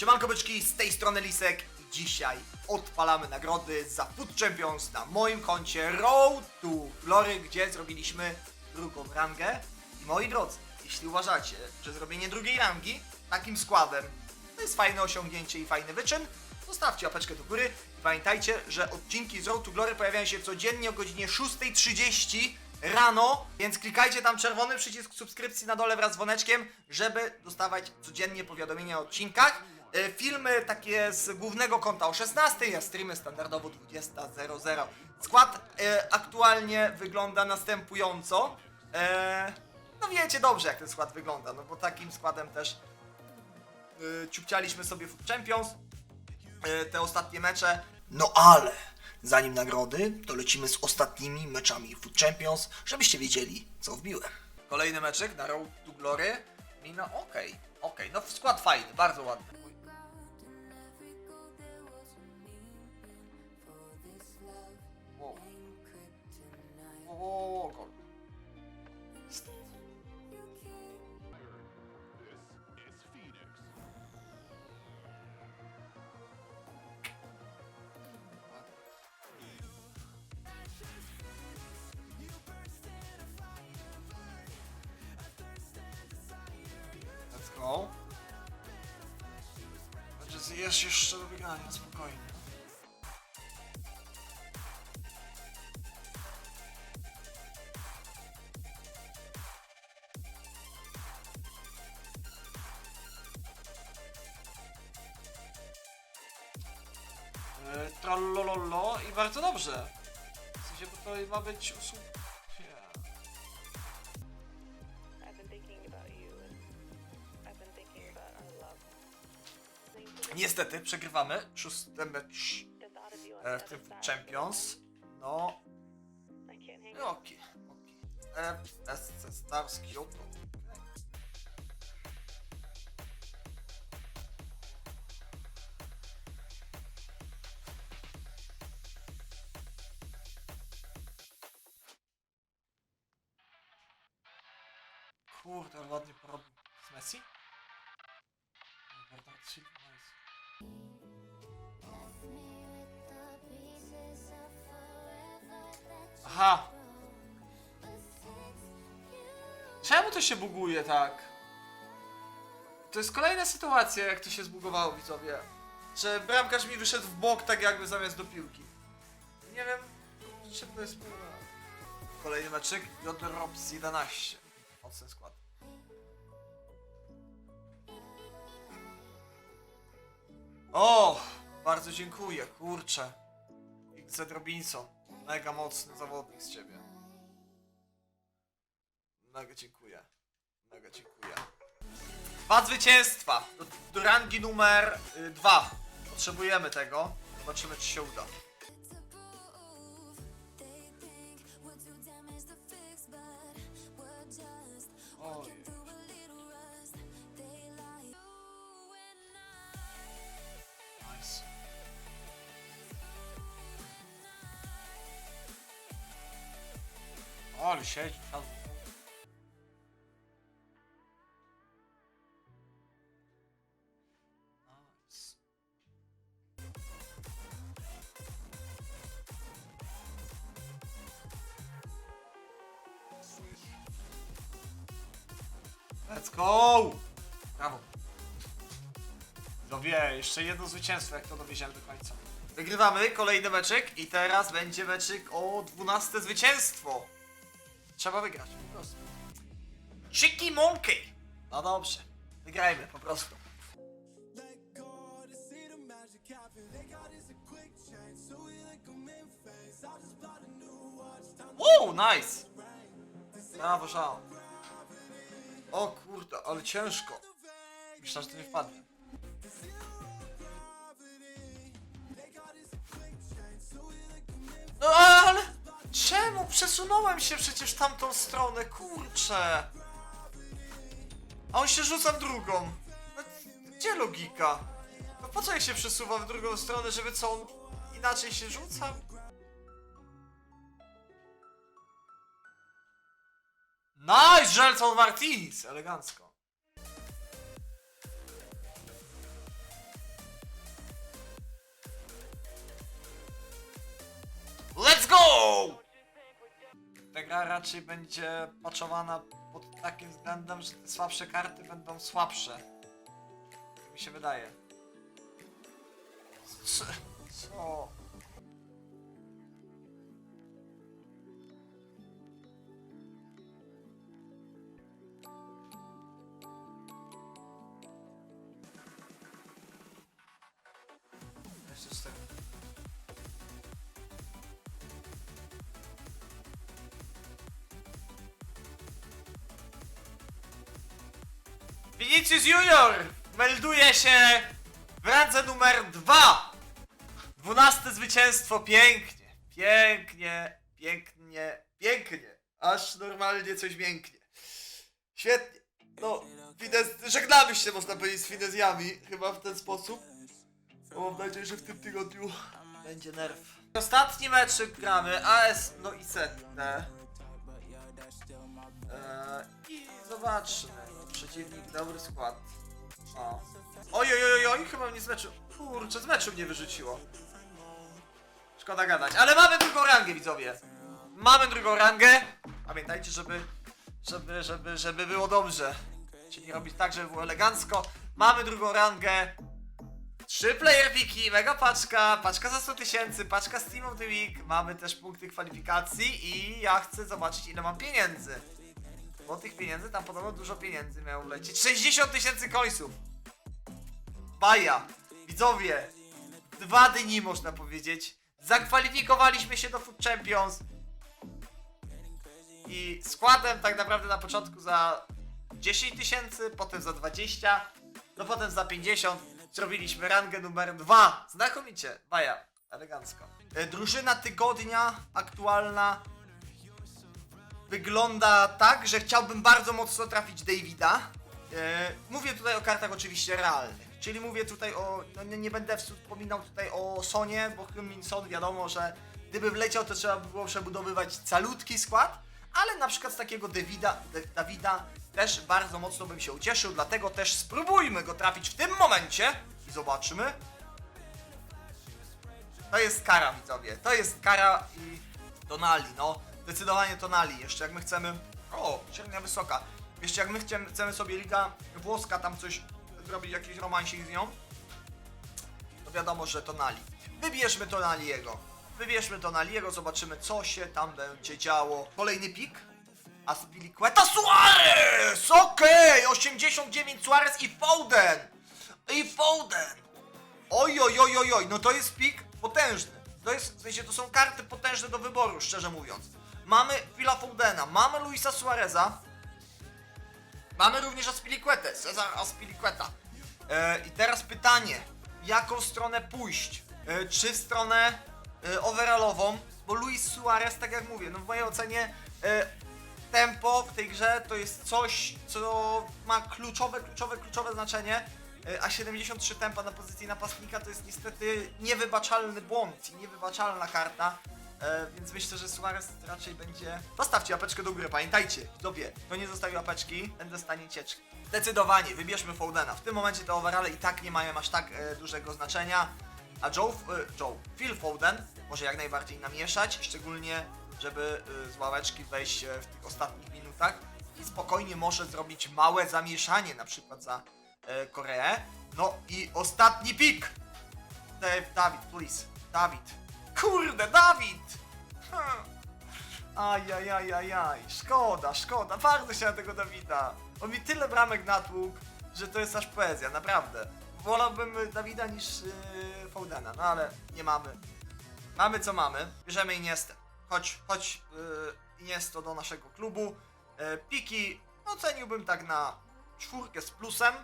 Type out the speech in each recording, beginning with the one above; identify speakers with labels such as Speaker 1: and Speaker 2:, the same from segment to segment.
Speaker 1: Siemanko byczki, z tej strony Lisek dzisiaj odpalamy nagrody za Food Champions na moim koncie Road to Glory, gdzie zrobiliśmy drugą rangę. I moi drodzy, jeśli uważacie, że zrobienie drugiej rangi takim składem to jest fajne osiągnięcie i fajny wyczyn, zostawcie łapeczkę do góry i pamiętajcie, że odcinki z Road to Glory pojawiają się codziennie o godzinie 6.30 rano, więc klikajcie tam czerwony przycisk subskrypcji na dole wraz z dzwoneczkiem, żeby dostawać codziennie powiadomienia o odcinkach. E, Filmy takie z głównego konta o 16, a streamy standardowo 20.00. Skład e, aktualnie wygląda następująco. E, no wiecie dobrze jak ten skład wygląda, no bo takim składem też e, ciupcialiśmy sobie w Champions te ostatnie mecze. No ale zanim nagrody, to lecimy z ostatnimi meczami Food Champions, żebyście wiedzieli, co wbiłem. Kolejny meczek na Road to Glory. Mina, okej, okej, no skład fajny, bardzo ładny. Go. Znaczy jest jeszcze do wygrania, spokojnie. E, Trollololo i bardzo dobrze. W sensie, bo to ma być usług... Niestety przegrywamy szósty mecz e, w tym Champions. No, no okej, okej. FSC Stars Kyoto. Okej. Aha! Czemu to się buguje tak? To jest kolejna sytuacja, jak to się zbugowało, widzowie. Że bramkarz mi wyszedł w bok, tak jakby zamiast do piłki. Nie wiem, czym to jest problem. Kolejny meczyk, Piotr Robs 11. Mocny skład. O! Bardzo dziękuję, kurczę. XZ Robinson. Mega mocny zawodnik z ciebie. Mega dziękuję. Mega dziękuję. Dwa zwycięstwa do, do rangi numer y, dwa. Potrzebujemy tego. Zobaczymy, czy się uda. Ale. Nice. Let's go! Brawo. Jeszcze jedno zwycięstwo, jak to dowieziemy do końca. Wygrywamy kolejny meczek i teraz będzie meczyk o 12 zwycięstwo. Trzeba wygrać, po prostu. Chicky Monkey! No dobrze, wygrajmy po prostu. Wow, nice! Brawo, szał. O kurde, ale ciężko. Myślałem, że to nie wpadnie. No przesunąłem się przecież w tamtą stronę, kurczę! A on się rzuca w drugą. No, gdzie logika? No po co jak się przesuwa w drugą stronę, żeby co on inaczej się rzuca? Nice, Gelson Martinez! Elegancko. Let's go! Gra raczej będzie paczowana pod takim względem, że te słabsze karty będą słabsze. Tak mi się wydaje. Co? Vinicius Junior melduje się w randze numer 2. 12 zwycięstwo, pięknie, pięknie, pięknie, pięknie. Aż normalnie coś mięknie. Świetnie. No, Fidesz, żegnamy się można powiedzieć z Finezjami, chyba w ten sposób. Bo mam nadzieję, że w tym tygodniu będzie nerw. Ostatni meczyk gramy AS, no i setne. Eee, I zobaczmy. Przeciwnik, dobry skład. O. Oj, oj, oj, oj, chyba mnie z meczu. Kurczę, z meczu mnie wyrzuciło. Szkoda gadać. Ale mamy drugą rangę, widzowie. Mamy drugą rangę. Pamiętajcie, żeby, żeby, żeby, żeby było dobrze. Czyli robić tak, żeby było elegancko. Mamy drugą rangę. Trzy player wiki, mega paczka, paczka za 100 tysięcy, paczka z Team of the Week. Mamy też punkty kwalifikacji i ja chcę zobaczyć ile mam pieniędzy. Bo tych pieniędzy, tam podobno dużo pieniędzy miało lecieć. 60 tysięcy końców! Baja! Widzowie! Dwa dni można powiedzieć. Zakwalifikowaliśmy się do Food Champions. I składem tak naprawdę na początku za 10 tysięcy, potem za 20, no potem za 50. Zrobiliśmy rangę numer 2. Znakomicie. Baja. Elegancko. E, Drużyna tygodnia aktualna wygląda tak, że chciałbym bardzo mocno trafić Davida. E, mówię tutaj o kartach oczywiście realnych. Czyli mówię tutaj o. No nie, nie będę wspominał tutaj o Sonie, bo Heung-Min Son wiadomo, że gdyby wleciał, to trzeba by było przebudowywać calutki skład. Ale na przykład z takiego Davida, D- Dawida też bardzo mocno bym się ucieszył, dlatego też spróbujmy go trafić w tym momencie i zobaczymy. To jest kara, widzowie. To jest kara i Tonali, no. Zdecydowanie Tonali. Jeszcze jak my chcemy... O, średnia wysoka. Jeszcze jak my chcemy, sobie Liga Włoska tam coś zrobić, jakiś romansik z nią, to wiadomo, że Tonali. Wybierzmy Tonaliego. Wybierzmy Tonaliego, zobaczymy co się tam będzie działo. Kolejny pik. Aspilicueta Suarez! Okej! 89 Suarez i Foden! I Foden! Oj, oj, oj, oj, oj, no to jest pik potężny. To jest, w sensie to są karty potężne do wyboru, szczerze mówiąc. Mamy Phila Foudena, mamy Luisa Suareza, mamy również Aspilicuetę, Cezar Aspilicueta. E, I teraz pytanie, jaką stronę pójść? E, czy w stronę e, overallową? Bo Luis Suarez, tak jak mówię, no w mojej ocenie e, tempo w tej grze to jest coś, co ma kluczowe, kluczowe, kluczowe znaczenie. E, A 73 tempa na pozycji napastnika to jest niestety niewybaczalny błąd i niewybaczalna karta. E, więc myślę, że Suarez raczej będzie. Zostawcie łapeczkę do góry, pamiętajcie, widzowie, kto nie zostawi łapeczki, ten dostanie cieczki. Zdecydowanie, wybierzmy Foudena. W tym momencie te overale i tak nie mają aż tak e, dużego znaczenia. A Joe, e, Joe, Phil Foden może jak najbardziej namieszać, szczególnie żeby e, z ławeczki wejść e, w tych ostatnich minutach i spokojnie może zrobić małe zamieszanie, na przykład za e, Koreę. No i ostatni pik! Dawid, please. Dawid. Kurde, Dawid! Hmm. Ajajajajaj, szkoda, szkoda, bardzo się na tego Dawida. On mi tyle bramek natłukł, że to jest aż poezja, naprawdę. Wolałbym Dawida niż yy, Foudena, no ale nie mamy. Mamy co mamy, bierzemy Iniestę. Chodź, chodź yy, Iniesto do naszego klubu. Yy, piki oceniłbym tak na czwórkę z plusem.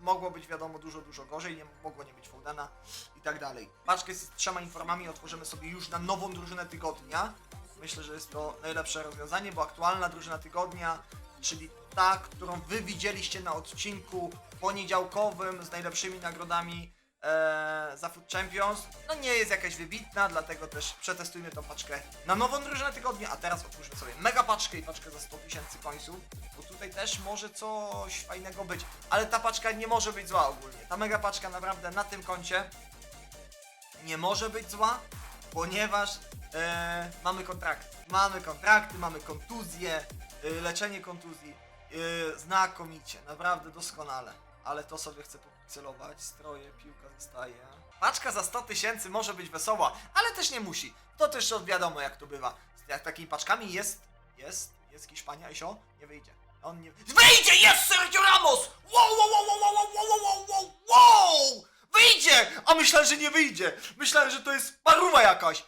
Speaker 1: Mogło być wiadomo dużo, dużo gorzej, nie mogło nie być Foudena i tak dalej. Paczkę z trzema informami otworzymy sobie już na nową drużynę tygodnia. Myślę, że jest to najlepsze rozwiązanie, bo aktualna drużyna tygodnia, czyli ta, którą wy widzieliście na odcinku poniedziałkowym z najlepszymi nagrodami e, za Food Champions, no nie jest jakaś wybitna, dlatego też przetestujmy tą paczkę na nową drużynę tygodnia, a teraz otwórzmy sobie mega paczkę i paczkę za 100 tysięcy końców, bo tutaj też może coś fajnego być, ale ta paczka nie może być zła ogólnie, ta mega paczka naprawdę na tym koncie nie może być zła, ponieważ e, mamy kontrakty. Mamy kontrakty, mamy kontuzje, e, leczenie kontuzji. E, znakomicie, naprawdę doskonale. Ale to sobie chcę celować. Stroje, piłka zostaje. Paczka za 100 tysięcy może być wesoła, ale też nie musi. To też wiadomo jak to bywa. Jak takimi paczkami jest, jest, jest Hiszpania i sio, nie wyjdzie. On nie... Wyjdzie! Jest Sergio Ramos! Wow, wow, wow, wow, wow, wow, wow, wow, wow! Wyjdzie! A myślałem, że nie wyjdzie. Myślałem, że to jest paruwa jakaś.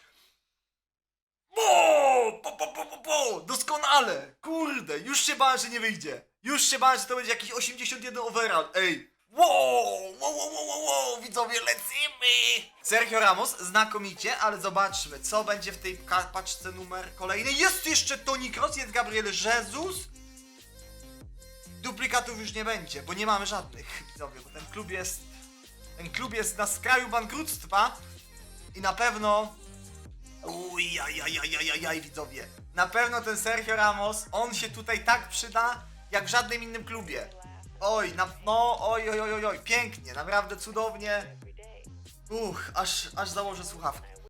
Speaker 1: Bo, po, po, po, po. Doskonale! Kurde, już się bałem, że nie wyjdzie. Już się bałem, że to będzie jakiś 81 overall. Ej! Wow, wow, wow, wow, wow, widzowie, lecimy! Sergio Ramos, znakomicie, ale zobaczmy, co będzie w tej paczce numer kolejnej. Jest jeszcze Toni Kroos, jest Gabriel Jesus. Duplikatów już nie będzie, bo nie mamy żadnych, widzowie, bo ten klub jest... Ten klub jest na skraju bankructwa i na pewno Uj, aj, widzowie. Na pewno ten Sergio Ramos, on się tutaj tak przyda, jak w żadnym innym klubie. Oj, na, no, oj, oj, oj, oj, oj, pięknie, naprawdę cudownie. Uch, aż, aż założę słuchawki.